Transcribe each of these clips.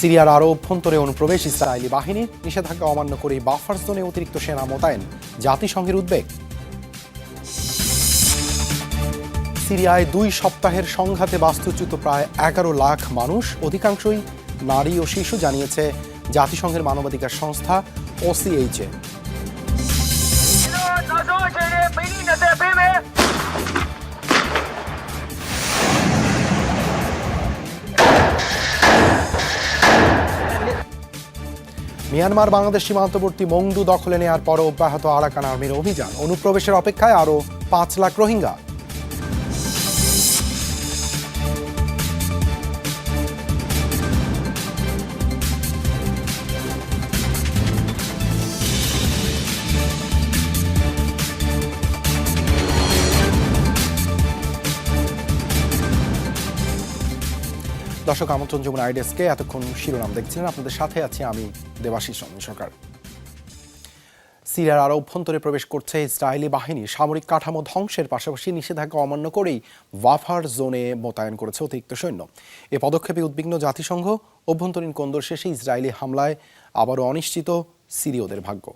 সিরিয়ার আরও অভ্যন্তরে অনুপ্রবেশ ইসরায়েলি বাহিনীর নিষেধাজ্ঞা অমান্য করে বাফার জোনে অতিরিক্ত সেনা মোতায়েন, জাতিসংঘের উদ্বেগ। সিরিয়ায় দুই সপ্তাহের সংঘাতে বাস্তুচ্যুত প্রায় এগারো লাখ মানুষ, অধিকাংশই নারী ও শিশু, জানিয়েছে জাতিসংঘের মানবাধিকার সংস্থা ওসিএইচএ মিয়ানমার বাংলাদেশ সীমান্তবর্তী মংডু দখলে নেওয়ার পরও অব্যাহত আরাকান আর্মির অভিযান। অনুপ্রবেশের অপেক্ষায় আরও পাঁচ লাখ রোহিঙ্গা দর্শক আমন্ত্রণ যমুনা আইডিয়াসকে এতক্ষণ শিরোনাম দেখছিলেন। আপনাদের সাথে আছি আমি দেবাশিস রঞ্জন সরকার। সিরিয়ার আরও অভ্যন্তরে প্রবেশ করছে ইসরায়েলি বাহিনী। সামরিক কাঠামো ধ্বংসের পাশাপাশি নিষেধাজ্ঞা অমান্য করেই ওয়াফার জোনে মোতায়েন করেছে অতিরিক্ত সৈন্য। এ পদক্ষেপে উদ্বিগ্ন জাতিসংঘ, অভ্যন্তরীণ কোন্দর শেষে ইসরায়েলি হামলায় আবারও অনিশ্চিত সিরীয়দের ভাগ্য।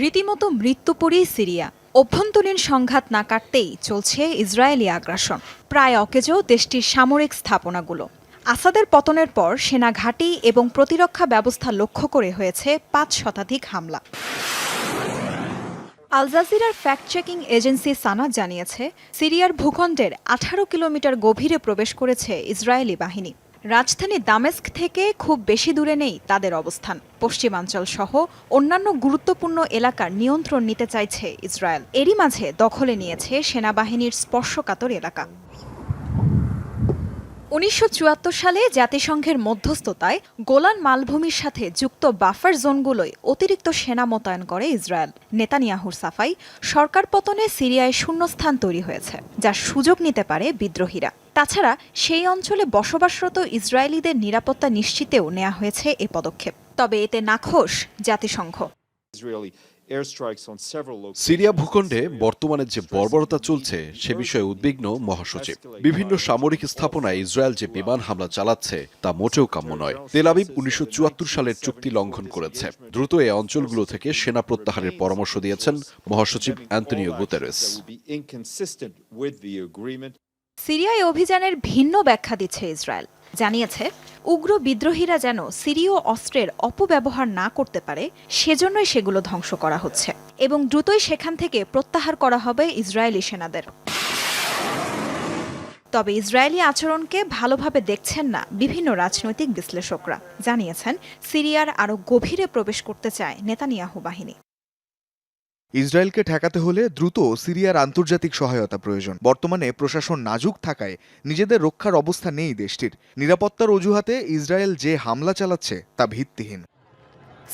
রীতিমতো মৃত্যুপুরী সিরিয়া। অভ্যন্তরীণ সংঘাত না কাটতেই চলছে ইসরায়েলি আগ্রাসন। প্রায় অকেজো দেশটির সামরিক স্থাপনাগুলো। আসাদের পতনের পর সেনা ঘাঁটি এবং প্রতিরক্ষা ব্যবস্থা লক্ষ্য করে হয়েছে পাঁচ শতাধিক হামলা। আল জাজিরার ফ্যাক্ট চেকিং এজেন্সি সানা জানিয়েছে, সিরিয়ার ভূখণ্ডের আঠারো কিলোমিটার গভীরে প্রবেশ করেছে ইসরায়েলি বাহিনী। রাজধানী দামেস্ক থেকে খুব বেশি দূরে নেই তাদের অবস্থান। পশ্চিমাঞ্চল সহ অন্যান্য গুরুত্বপূর্ণ এলাকার নিয়ন্ত্রণ নিতে চাইছে ইসরায়েল। এরই মাঝে দখলে নিয়েছে সেনাবাহিনীর স্পর্শকাতর এলাকা। উনিশশো চুয়াত্তর সালে জাতিসংঘের মধ্যস্থতায় গোলান মালভূমির সাথে যুক্ত বাফার জোনগুলোয় অতিরিক্ত সেনা মোতায়েন করে ইসরায়েল। নেতানিয়াহুর সাফাই সরকার পতনে সিরিয়ায় শূন্যস্থান তৈরি হয়েছে যার সুযোগ নিতে পারে বিদ্রোহীরা। তাছাড়া সেই অঞ্চলে বসবাসরত ইসরায়েলিদের নিরাপত্তা নিশ্চিতেও নেওয়া হয়েছে এ পদক্ষেপ। তবে এতে নাখোশ জাতিসংঘ। সিরিয়া ভূখণ্ডে বর্তমানে যে বর্বরতা চলছে সে বিষয়ে উদ্বিগ্ন মহাসচিব। বিভিন্ন সামরিক স্থাপনায় ইসরায়েল যে বিমান হামলা চালাচ্ছে তা মোটেও কাম্য নয়। তেলাবিব উনিশশো চুয়াত্তর সালের চুক্তি লঙ্ঘন করেছে। দ্রুত এই অঞ্চলগুলো থেকে সেনা প্রত্যাহারের পরামর্শ দিয়েছেন মহাসচিব অ্যান্তনিও গুতেরেস। সিরিয়ায় অভিযানের ভিন্ন ব্যাখ্যা দিচ্ছে ইসরায়েল। জানিয়েছে, উগ্র বিদ্রোহীরা যেন সিরীয় অস্ত্রের অপব্যবহার না করতে পারে, সেজন্যই সেগুলো ধ্বংস করা হচ্ছে এবং দ্রুতই সেখান থেকে প্রত্যাহার করা হবে ইসরায়েলি সেনাদের। তবে ইসরায়েলি আচরণকে ভালোভাবে দেখছেন না বিভিন্ন রাজনৈতিক বিশ্লেষকরা। জানিয়েছেন, সিরিয়ার আরও গভীরে প্রবেশ করতে চায় নেতানিয়াহু বাহিনী। ইসরায়েলকে ঠেকাতে হলে দ্রুত সিরিয়ার আন্তর্জাতিক সহায়তা প্রয়োজন। বর্তমানে প্রশাসন নাজুক থাকায় নিজেদের রক্ষার অবস্থা নেই দেশটির। নিরাপত্তার অজুহাতে ইসরায়েল যে হামলা চালাচ্ছে তা ভিত্তিহীন।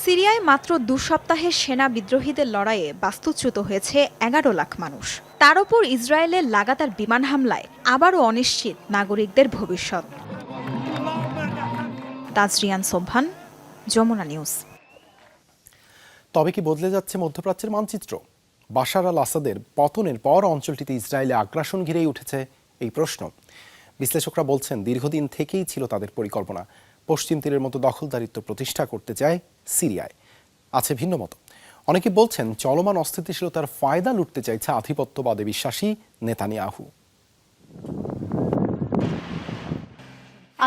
সিরিয়ায় মাত্র দু সপ্তাহের সেনা বিদ্রোহীদের লড়াইয়ে বাস্তুচ্যুত হয়েছে এগারো লাখ মানুষ। তার ওপর ইসরায়েলের লাগাতার বিমান হামলায় আবারও অনিশ্চিত নাগরিকদের ভবিষ্যৎ। তাজরিয়ান সোভান যমুনা নিউজ। তবে কি বদলে যাচ্ছে মধ্যপ্রাচ্যের মানচিত্র? বাশার আল আসাদের পতনের পর অঞ্চলটিতে ইসরায়েলে আগ্রাসন ঘিরেই উঠেছে এই প্রশ্ন। বিশ্লেষকরা বলছেন, দীর্ঘদিন থেকেই ছিল তাদের পরিকল্পনা। পশ্চিম তীরের মতো দখলদারিত্ব প্রতিষ্ঠা করতে চায় সিরিয়ায়। আছে ভিন্ন মত। অনেকে বলছেন, চলমান অস্থিতিশীলতার ফায়দা লুটতে চাইছে আধিপত্যবাদে বিশ্বাসী নেতানিয়াহু।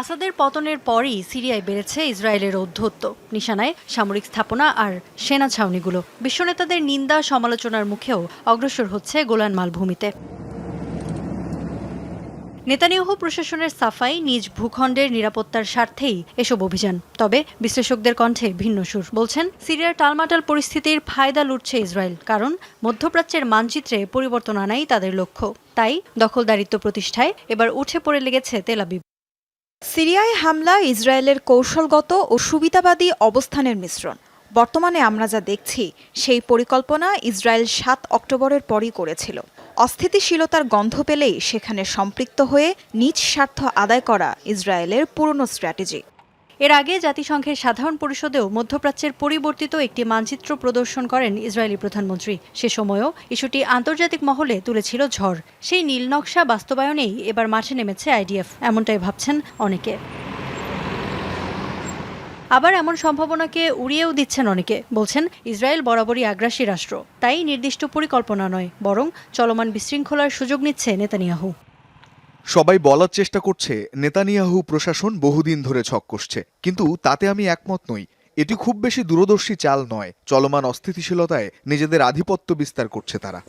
আসাদের পতনের পরই সিরিয়ায় বেড়েছে ইসরায়েলের ঔদ্ধত্য নিশানায় সামরিক স্থাপনা আর সেনা ছাউনিগুলো। বিশ্বনেতাদের নিন্দা, সমালোচনার মুখেও অগ্রসর হচ্ছে গোলান মালভূমিতে। নেতানিয়াহু প্রশাসনের সাফাই নিজ ভূখণ্ডের নিরাপত্তার স্বার্থেই এসব অভিযান, তবে বিশ্লেষকদের কণ্ঠে ভিন্ন সুর। বলছেন, সিরিয়ার টালমাটাল পরিস্থিতির ফায়দা লুটছে ইসরায়েল, কারণ মধ্যপ্রাচ্যের মানচিত্রে পরিবর্তন আনাই তাদের লক্ষ্য। তাই দখলদারিত্ব প্রতিষ্ঠায় এবার উঠে পড়ে লেগেছে তেলাবিব সিরিয়ায় হামলা, ইসরায়েলের কৌশলগত ও সুবিধাবাদী অবস্থানের মিশ্রণ। বর্তমানে আমরা যা দেখছি, সেই পরিকল্পনা ইসরায়েল সাত অক্টোবরের পরই করেছিল। অস্থিতিশীলতার গন্ধ পেলেই সেখানে সম্পৃক্ত হয়ে নিজ স্বার্থ আদায় করা ইসরায়েলের পুরনো স্ট্র্যাটেজি। এর আগে জাতিসংঘের সাধারণ পরিষদেও মধ্যপ্রাচ্যের পরিবর্তিত একটি মানচিত্র প্রদর্শন করেন ইসরায়েলি প্রধানমন্ত্রী। সে সময়ও ইস্যুটি আন্তর্জাতিক মহলে তুলেছিল ঝড়। সেই নীল নকশা বাস্তবায়নেই এবার মাঠে নেমেছে আইডিএফ। এমনটাই ভাবছেন অনেকে। আবার এমন সম্ভাবনাকে উড়িয়েও দিচ্ছেন অনেকে। বলছেন, ইসরায়েল বরাবরই আগ্রাসী রাষ্ট্র। তাই নির্দিষ্ট পরিকল্পনা নয়, বরং চলমান বিশৃঙ্খলার সুযোগ নিচ্ছে নেতানিয়াহু। সবাই বলার চেষ্টা করছে, নেতানিয়াহু প্রশাসন বহুদিন ধরে ছক কষছে। কিন্তু তাতে আমি একমত নই। এটি খুব বেশি দূরদর্শী চাল নয়। চলমান অস্থিতিশীলতায় নিজেদের আধিপত্য বিস্তার করছে তারা।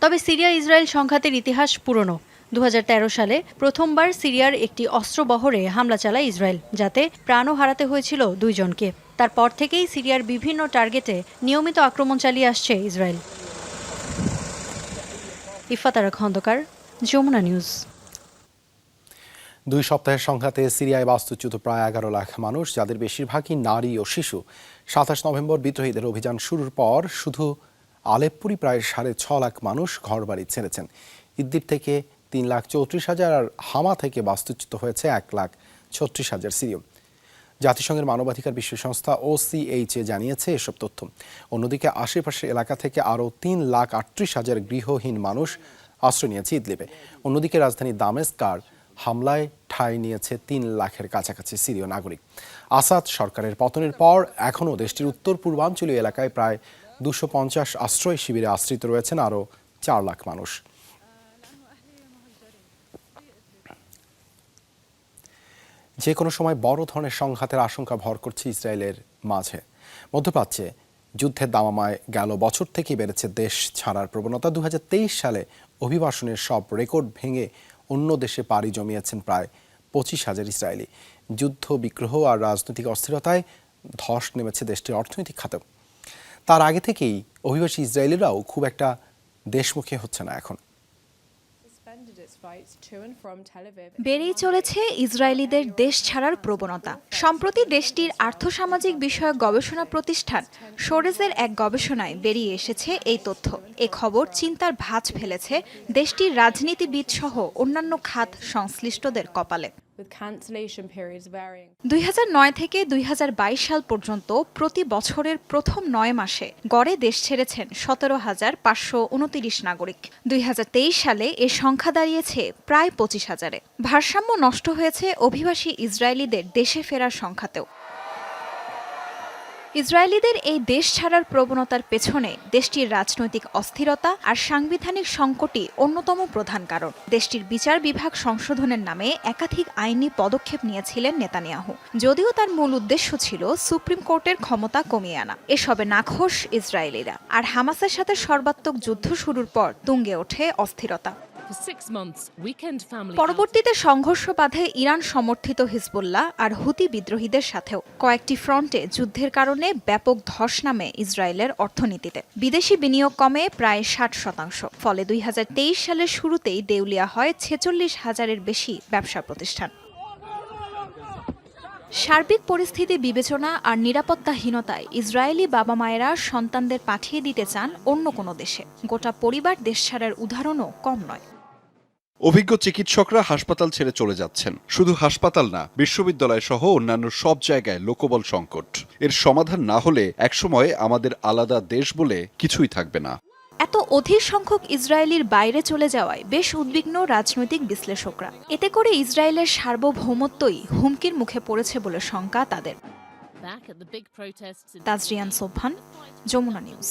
তবে সিরিয়া ইসরায়েল সংঘাতের ইতিহাস পুরনো। দু হাজার তেরো সালে প্রথমবার সিরিয়ার একটি অস্ত্রবহরে হামলা চালায় ইসরায়েল, যাতে প্রাণও হারাতে হয়েছিল দুইজনকে। তারপর থেকেই সিরিয়ার বিভিন্ন টার্গেটে নিয়মিত আক্রমণ চালিয়ে আসছে ইসরায়েল। ইফাতারা খন্দকার যমুনা নিউজ। দুই সপ্তাহের সংঘাতে সিরিয়ায় বাস্তুচ্যুত প্রায় এগারো লাখ মানুষ, যাদের বেশিরভাগই নারী ও শিশু। সাতাশ নভেম্বর বিদ্রোহীদের অভিযান শুরুর পর শুধু আলেপ্পুরি প্রায় সাড়ে ছ লাখ মানুষ ঘরবাড়ি ছেড়েছেন। ইদ্দির থেকে তিন লাখ চৌত্রিশ হাজার আর হামা থেকে বাস্তুচ্যুত হয়েছে এক লাখ ছত্রিশ হাজার সিরিয়। জাতিসংঘের মানবাধিকার বিশ্ব সংস্থা ওসিএইচএ জানিয়েছে এসব তথ্য। অন্যদিকে আশেপাশের এলাকা থেকে আরও তিন লাখ আটত্রিশ হাজার গৃহহীন মানুষ আশ্রয় নিয়েছে ইদলিবে অন্যদিকে রাজধানী দামেস্কার হামলায় ঠাঁই নিয়েছে তিন লাখের কাছাকাছি সিরীয় নাগরিক। আসাদ সরকারের পতনের পর এখনও দেশটির উত্তর পূর্বাঞ্চলীয় এলাকায় প্রায় দুশো পঞ্চাশ আশ্রয় শিবিরে আশ্রিত রয়েছেন আরও চার লাখ মানুষ। যে কোনো সময় বড় ধরনের সংঘাতের আশঙ্কা ভর করছে ইসরায়েলের মাঝে। মধ্যপ্রাচ্যে যুদ্ধের দামামায় গেল বছর থেকেই বেড়েছে দেশ ছাড়ার প্রবণতা। দু হাজার তেইশ সালে অভিবাসনের সব রেকর্ড ভেঙে অন্য দেশে পাড়ি জমিয়েছেন প্রায় পঁচিশ হাজার ইসরায়েলি। যুদ্ধ, বিগ্রহ আর রাজনৈতিক অস্থিরতায় ধস নেমেছে দেশটির অর্থনৈতিক খাতেও। তার আগে থেকেই অভিবাসী ইসরায়েলিরাও খুব একটা দেশমুখী হচ্ছে না এখন। বেড়েই চলেছে ইসরায়েলিদের দেশ ছাড়ার প্রবণতা। সম্প্রতি দেশটির আর্থসামাজিক বিষয়ক গবেষণা প্রতিষ্ঠান সোরেজের এক গবেষণায় বেরিয়ে এসেছে এই তথ্য। এ খবর চিন্তার ভাঁজ ফেলেছে দেশটির রাজনীতিবিদ সহ অন্যান্য খাত সংশ্লিষ্টদের কপালে। দুই থেকে দুই হাজার বাইশ সাল পর্যন্ত প্রতি বছরের প্রথম নয় মাসে গড়ে দেশ ছেড়েছেন সতেরো হাজার পাঁচশো উনতিরিশ নাগরিক। দুই হাজার তেইশ সালে এ সংখ্যা দাঁড়িয়েছে প্রায় পঁচিশ হাজারে। ভারসাম্য নষ্ট হয়েছে অভিবাসী ইসরায়েলিদের দেশে ফেরার সংখ্যাতেও। ইসরায়েলিদের এই দেশ ছাড়ার প্রবণতার পেছনে দেশটির রাজনৈতিক অস্থিরতা আর সাংবিধানিক সংকটই অন্যতম প্রধান কারণ। দেশটির বিচার বিভাগ সংশোধনের নামে একাধিক আইনি পদক্ষেপ নিয়েছিলেন নেতানিয়াহু, যদিও তার মূল উদ্দেশ্য ছিল সুপ্রিম কোর্টের ক্ষমতা কমিয়ে আনা। এসবে নাখোশ ইসরায়েলিরা। আর হামাসের সাথে সর্বাত্মক যুদ্ধ শুরুর পর তুঙ্গে ওঠে অস্থিরতা। পরবর্তীতে সংঘর্ষ বাধে ইরান সমর্থিত হিজবুল্লাহ আর হুতি বিদ্রোহীদের সাথেও। কয়েকটি ফ্রন্টে যুদ্ধের কারণে ব্যাপক ধস নামে ইসরায়েলের অর্থনীতিতে। বিদেশি বিনিয়োগ কমে প্রায় ষাট শতাংশ। ফলে দুই হাজার তেইশ সালের শুরুতেই দেউলিয়া হয় ছেচল্লিশ হাজারের বেশি ব্যবসা প্রতিষ্ঠান। সার্বিক পরিস্থিতি বিবেচনা আর নিরাপত্তাহীনতায় ইসরায়েলি বাবা মায়েরা সন্তানদের পাঠিয়ে দিতে চান অন্য কোনো দেশে। গোটা পরিবার দেশ ছাড়ার উদাহরণও কম নয়। অভিজ্ঞ চিকিৎসকরা হাসপাতাল ছেড়ে চলে যাচ্ছেন। শুধু হাসপাতাল না বিশ্ববিদ্যালয় সহ অন্যান্য সব জায়গায় লোকবল সংকট। এর সমাধান না হলে একসময় আমাদের আলাদা দেশ বলে কিছুই থাকবে না। এত অধীর সংখ্যক ইসরায়েলির বাইরে চলে যাওয়ায় বেশ উদ্বিগ্ন রাজনৈতিক বিশ্লেষকরা। এতে করে ইসরায়েলের সার্বভৌমত্বই হুমকির মুখে পড়েছে বলে শঙ্কা তাদের। তাজরিয়ান সোবহান যমুনা নিউজ.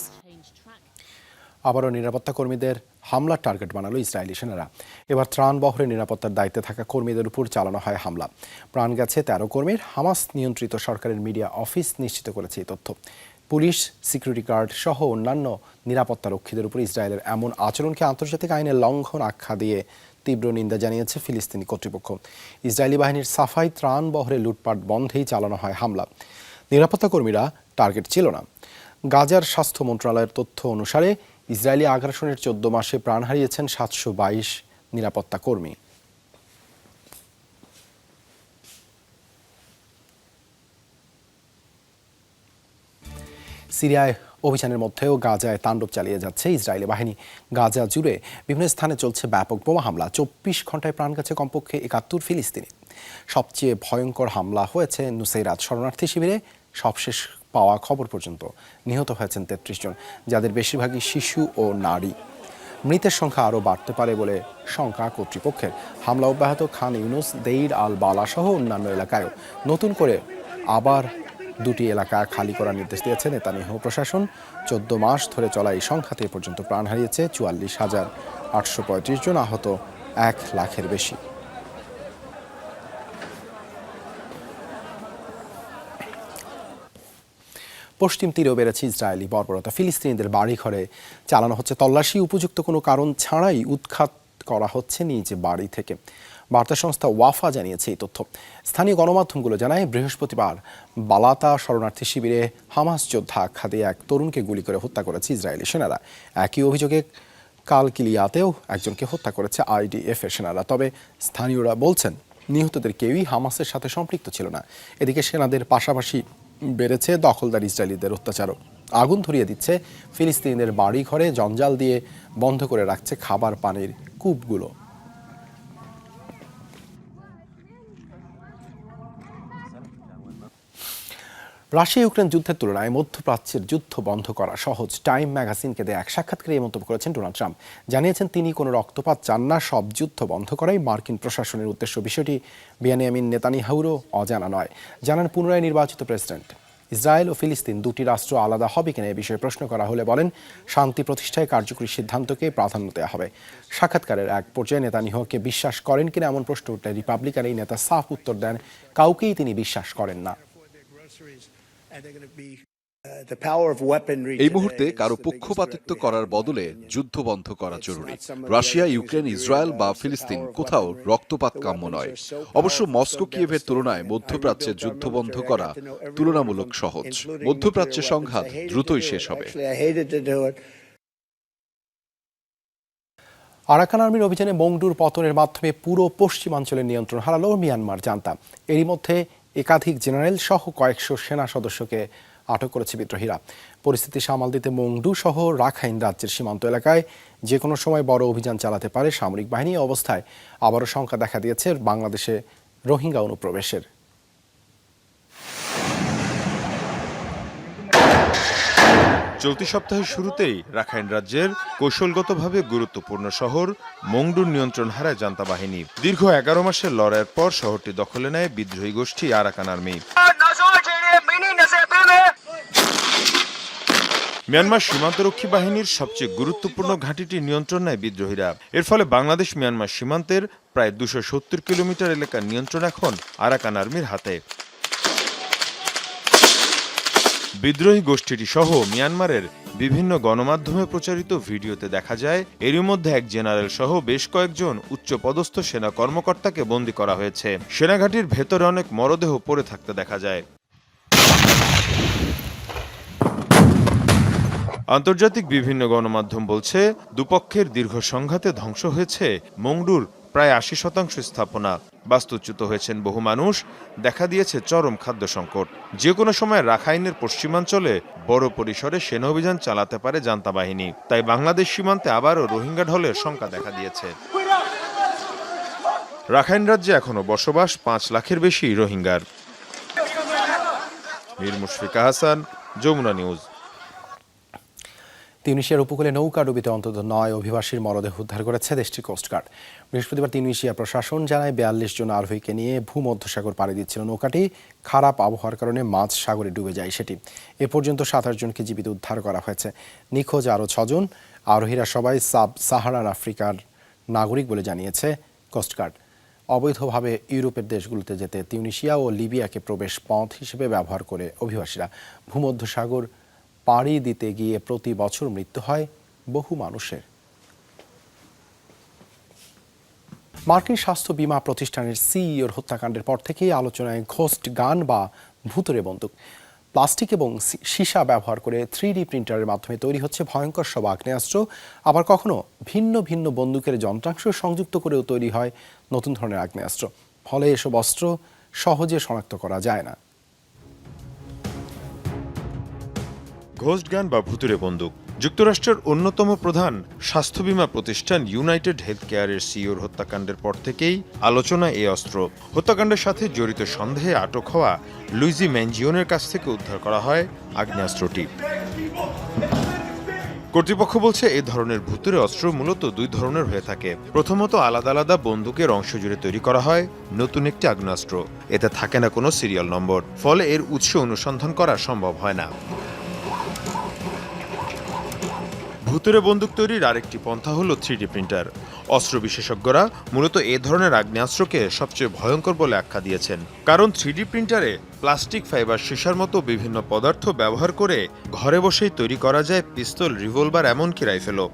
আবারও নিরাপত্তা কর্মীদের হামলার টার্গেট বানালো ইসরায়েলি সেনারা। এবার ত্রাণ বহরের নিরাপত্তার দায়িত্বে থাকা কর্মীদের উপর চালানো হয় হামলা। প্রাণ গেছে তেরো কর্মীর, হামাস নিয়ন্ত্রিত সরকারের মিডিয়া অফিস নিশ্চিত করেছে এই তথ্য। পুলিশ, সিকিউরিটি গার্ড সহ অন্যান্য নিরাপত্তা রক্ষীদের উপর ইসরায়েলের এমন আচরণকে আন্তর্জাতিক আইনের লঙ্ঘন আখ্যা দিয়ে তীব্র নিন্দা জানিয়েছে ফিলিস্তিনি কর্তৃপক্ষ। ইসরায়েলি বাহিনীর সাফাই ত্রাণ বহরে লুটপাট বন্ধেই চালানো হয় হামলা। নিরাপত্তা কর্মীরা টার্গেট ছিল না। গাজার স্বাস্থ্য মন্ত্রণালয়ের তথ্য অনুসারে ইসরায়েলি আগ্রাসনের চোদ্দ মাসে প্রাণ হারিয়েছেন সাতশো বাইশ নিরাপত্তা কর্মী। সিরিয়ায় অভিযানের মধ্যেও গাজায় তাণ্ডব চালিয়ে যাচ্ছে ইসরায়েলি বাহিনী। গাজা জুড়ে বিভিন্ন স্থানে চলছে ব্যাপক বোমা হামলা। চব্বিশ ঘন্টায় প্রাণ গেছে কমপক্ষে একাত্তর ফিলিস্তিনি। সবচেয়ে ভয়ঙ্কর হামলা হয়েছে নুসেইরাত শরণার্থী শিবিরে। সবশেষ পাওয়া খবর পর্যন্ত নিহত হয়েছেন তেত্রিশ জন, যাদের বেশিরভাগই শিশু ও নারী। মৃতের সংখ্যা আরও বাড়তে পারে বলে শঙ্কা কর্তৃপক্ষের। হামলা অব্যাহত খান ইউনুস, দেইর আল বালা সহ অন্যান্য এলাকায়ও। নতুন করে আবার দুটি এলাকা খালি করার নির্দেশ দিয়েছে নেতানিয়াহু প্রশাসন। চোদ্দ মাস ধরে চলা এই সংখ্যাতে পর্যন্ত প্রাণ হারিয়েছে চুয়াল্লিশ হাজার আটশো পঁয়ত্রিশ জন, আহত এক লাখের বেশি। পশ্চিম তীরেও বেড়েছে ইসরায়েলি বর্বরতা। ফিলিস্তিনিদের বাড়িঘরে চালানো হচ্ছে তল্লাশি। উপযুক্ত কোনো কারণ ছাড়াই উৎখাত করা হচ্ছে নিজ বাড়ি থেকে। বার্তা সংস্থা ওয়াফা জানিয়েছে এই তথ্য। স্থানীয় গণমাধ্যমগুলো জানায়, বৃহস্পতিবার বালাতা শরণার্থী শিবিরে হামাস যোদ্ধা দিয়ে এক তরুণকে গুলি করে হত্যা করেছে ইসরায়েলি সেনারা। একই অভিযোগে কালকিলিয়াতেও একজনকে হত্যা করেছে আইডিএফ এর সেনারা। তবে স্থানীয়রা বলছেন, নিহতদের কেউই হামাসের সাথে সম্পৃক্ত ছিল না। এদিকে সেনাদের পাশাপাশি বেড়েছে দখলদার ইসরায়েলিদের অত্যাচারও। আগুন ধরিয়ে দিচ্ছে ফিলিস্তিনিদের বাড়ি ঘরে জঞ্জাল দিয়ে বন্ধ করে রাখছে খাবার পানির কূপগুলো। রাশিয়া ইউক্রেন যুদ্ধের তুলনায় মধ্যপ্রাচ্যের যুদ্ধ বন্ধ করা সহজ। টাইম ম্যাগাজিনকে দেয়া এক সাক্ষাৎকারে এই মন্তব্য করেছেন ডোনাল্ড ট্রাম্প। জানিয়েছেন, তিনি কোনো রক্তপাত চান না, সব যুদ্ধ বন্ধ করাই মার্কিন প্রশাসনের উদ্দেশ্য। বিষয়টি বিয়ানিয়ামিন নেতানিয়াহুরও অজানা নয়। জানান, পুনরায় নির্বাচিত প্রেসিডেন্ট। ইসরায়েল ও ফিলিস্তিন দুটি রাষ্ট্র আলাদা হবে কিনা এ বিষয়ে প্রশ্ন করা হলে বলেন, শান্তি প্রতিষ্ঠায় কার্যকরী সিদ্ধান্তকে প্রাধান্য দেওয়া হবে। সাক্ষাৎকারের এক পর্যায়ে নেতানিহকে বিশ্বাস করেন কিনা এমন প্রশ্ন উঠলে রিপাবলিকান এই নেতা সাফ উত্তর দেন, কাউকেই তিনি বিশ্বাস করেন না। এই মুহূর্তে কারও পক্ষপাতিত্ব করার বদলে যুদ্ধ বন্ধ করা জরুরি। রাশিয়া ইউক্রেন ইসরায়েল বা ফিলিস্তিন কোথাও রক্তপাত কাম্য নয়। অবশ্য মস্কো কিয়েভের তুলনায় মধ্যপ্রাচ্যে যুদ্ধ বন্ধ করা তুলনামূলক সহজ। মধ্যপ্রাচ্যের সংঘাত দ্রুতই শেষ হবে। আরাকান আর্মির অভিযানে মংডুর পতনের মাধ্যমে পুরো পশ্চিমাঞ্চলের নিয়ন্ত্রণ হারালো মিয়ানমার জানতাম এরই মধ্যে একাধিক জেনারেল সহ কয়েকশো সেনা সদস্যকে আটক করেছে বিদ্রোহীরা। পরিস্থিতি সামাল দিতে মংডু সহ রাখাইন রাজ্যের সীমান্ত এলাকায় যে কোনো সময় বড় অভিযান চালাতে পারে সামরিক বাহিনী। অবস্থায় আবারও শঙ্কা দেখা দিয়েছে বাংলাদেশে রোহিঙ্গা অনুপ্রবেশের। চলতি সপ্তাহের শুরুতেই রাখাইন রাজ্যের কৌশলগতভাবে গুরুত্বপূর্ণ শহর মংডুর নিয়ন্ত্রণ হারায় জান্তা বাহিনী দীর্ঘ এগারো মাসের লড়াইয়ের পর শহরটি দখলে নেয় বিদ্রোহী গোষ্ঠী আরাকান আর্মি। মিয়ানমার সীমান্তরক্ষী বাহিনীর সবচেয়ে গুরুত্বপূর্ণ ঘাঁটিটি নিয়ন্ত্রণ নেয় বিদ্রোহীরা। এর ফলে বাংলাদেশ মিয়ানমার সীমান্তের প্রায় দুশো কিলোমিটার এলাকার নিয়ন্ত্রণ এখন আরাকান আর্মির হাতে। বিদ্রোহী গোষ্ঠীটি সহ মিয়ানমারের বিভিন্ন গণমাধ্যমে প্রচারিত ভিডিওতে দেখা যায়, এরই মধ্যে এক জেনারেল সহ বেশ কয়েকজন উচ্চপদস্থ সেনা কর্মকর্তাকে বন্দী করা হয়েছে। সেনাঘাটির ভেতরে অনেক মরদেহ পড়ে থাকতে দেখা যায়। আন্তর্জাতিক বিভিন্ন গণমাধ্যম বলছে, দুপক্ষের দীর্ঘ সংঘাতে ধ্বংস হয়েছে মংডুর প্রায় আশি শতাংশ স্থাপনা বাস্তুচ্যুত হয়েছেন বহু মানুষ। দেখা দিয়েছে চরম খাদ্য সংকট। যে কোনো সময় রাখাইনের পশ্চিমাঞ্চলে বড় পরিসরে সেনা অভিযান চালাতে পারে জান্তা বাহিনী। তাই বাংলাদেশ সীমান্তে আবারও রোহিঙ্গা ঢলের শঙ্কা দেখা দিয়েছে। রাখাইন রাজ্যে এখনও বসবাস পাঁচ লাখের বেশি রোহিঙ্গার। মীর মুশফিকা হাসান যমুনা নিউজ। তিউনিশিয়ার উপকূলে নৌকা ডুবিতে অন্তত নয় অভিবাসীর মরদেহ উদ্ধার করেছে দেশটির কোস্টগার্ড বৃহস্পতিবার তিউনিশিয়া প্রশাসন জানায়, বিয়াল্লিশ জন আরোহীকে নিয়ে ভূমধ্যসাগর পাড়ি দিচ্ছিল নৌকাটি। খারাপ আবহাওয়ার কারণে মাঝ সাগরে ডুবে যায় সেটি। এ পর্যন্ত সাতাশ জনকে জীবিত উদ্ধার করা হয়েছে। নিখোঁজ আরও ছজন। আরোহীরা সবাই সাব সাহারান আফ্রিকার নাগরিক বলে জানিয়েছে কোস্টগার্ড অবৈধভাবে ইউরোপের দেশগুলোতে যেতে তিউনিশিয়া ও লিবিয়াকে প্রবেশ পথ হিসেবে ব্যবহার করে অভিবাসীরা ভূমধ্যসাগর পাড়ি দিতে গিয়ে প্রতি বছর মৃত্যু হয় বহু মানুষের। মার্কিন স্বাস্থ্য বীমা প্রতিষ্ঠানের সিইওর হত্যাকাণ্ডের পর থেকেই আলোচনায় ঘোস্ট গান বা ভূতরে বন্দুক। প্লাস্টিক এবং সীসা ব্যবহার করে থ্রি প্রিন্টারের মাধ্যমে তৈরি হচ্ছে ভয়ঙ্কর সব আগ্নেয়াস্ত্র। আবার কখনো ভিন্ন ভিন্ন বন্দুকের যন্ত্রাংশ সংযুক্ত করেও তৈরি হয় নতুন ধরনের আগ্নেয়াস্ত্র। ফলে এসব অস্ত্র সহজে শনাক্ত করা যায় না। ঘোস্ট গান বা ভুতুরে বন্দুক। যুক্তরাষ্ট্রের অন্যতম প্রধান স্বাস্থ্য বীমা প্রতিষ্ঠান ইউনাইটেড হেলথ কেয়ারের সিইওর হত্যাকাণ্ডের পর থেকেই আলোচনা এই অস্ত্র। হত্যাকাণ্ডের সাথে জড়িত সন্দেহে আটক হওয়া লুইজি ম্যানজিওনের কাছ থেকে উদ্ধার করা হয় আগ্নেয়াস্ত্রটি। কর্তৃপক্ষ বলছে, এ ধরনের ভুতুরে অস্ত্র মূলত দুই ধরনের হয়ে থাকে। প্রথমত, আলাদা আলাদা বন্দুকের অংশ জুড়ে তৈরি করা হয়, নতুন একটি আগ্নেয়াস্ত্র। এতে থাকে না কোনো সিরিয়াল নম্বর। ফলে এর উৎস অনুসন্ধান করা সম্ভব হয় না। ভুতুরে বন্দুক তৈরির আরেকটি পন্থা হলো থ্রিডি প্রিন্টার। অস্ত্র বিশেষজ্ঞরা মূলত এ ধরনের আগ্নেয়াস্ত্রকে সবচেয়ে ভয়ঙ্কর বলে আখ্যা দিয়েছেন। কারণ থ্রিডি প্রিন্টারে প্লাস্টিক, ফাইবার, সীসার মতো বিভিন্ন পদার্থ ব্যবহার করে ঘরে বসেই তৈরি করা যায় পিস্তল, রিভলভার, এমনকি রাইফেলও।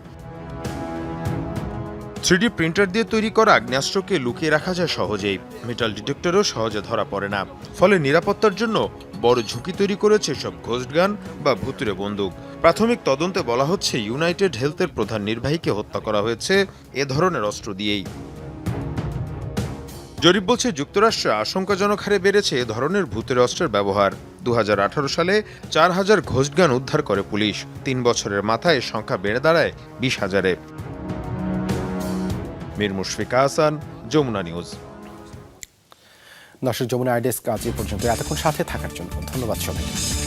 থ্রিডি প্রিন্টার দিয়ে তৈরি করা আগ্নেয়াস্ত্রকে লুকিয়ে রাখা যায় সহজেই। মেটাল ডিটেক্টরও সহজে ধরা পড়ে না। ফলে নিরাপত্তার জন্য বড় ঝুঁকি তৈরি করেছে সব ঘোস্ট গান বা ভুতুরে বন্দুক। প্রাথমিক তদন্তে বলা হচ্ছে, ইউনাইটেড হেলথের প্রধান নির্বাহীকে হত্যা করা হয়েছে এ ধরনের অস্ত্র দিয়েই। জরিপ বলছে, যুক্তরাষ্ট্রে আশঙ্কাজনক হারে বেড়েছে এ ধরনের ভূতের অস্ত্রের ব্যবহার। দু হাজার আঠারো সালে চার হাজার ঘোষগান উদ্ধার করে পুলিশ। তিন বছরের মাথায় সংখ্যা বেড়ে দাঁড়ায় বিশ হাজারে। মীর মুশফিকা হাসান, যমুনা নিউজ। দর্শক, যমুনা আইডেস্ক আজ এ পর্যন্ত। এতক্ষণ সাথে থাকার জন্য ধন্যবাদ সবাইকে।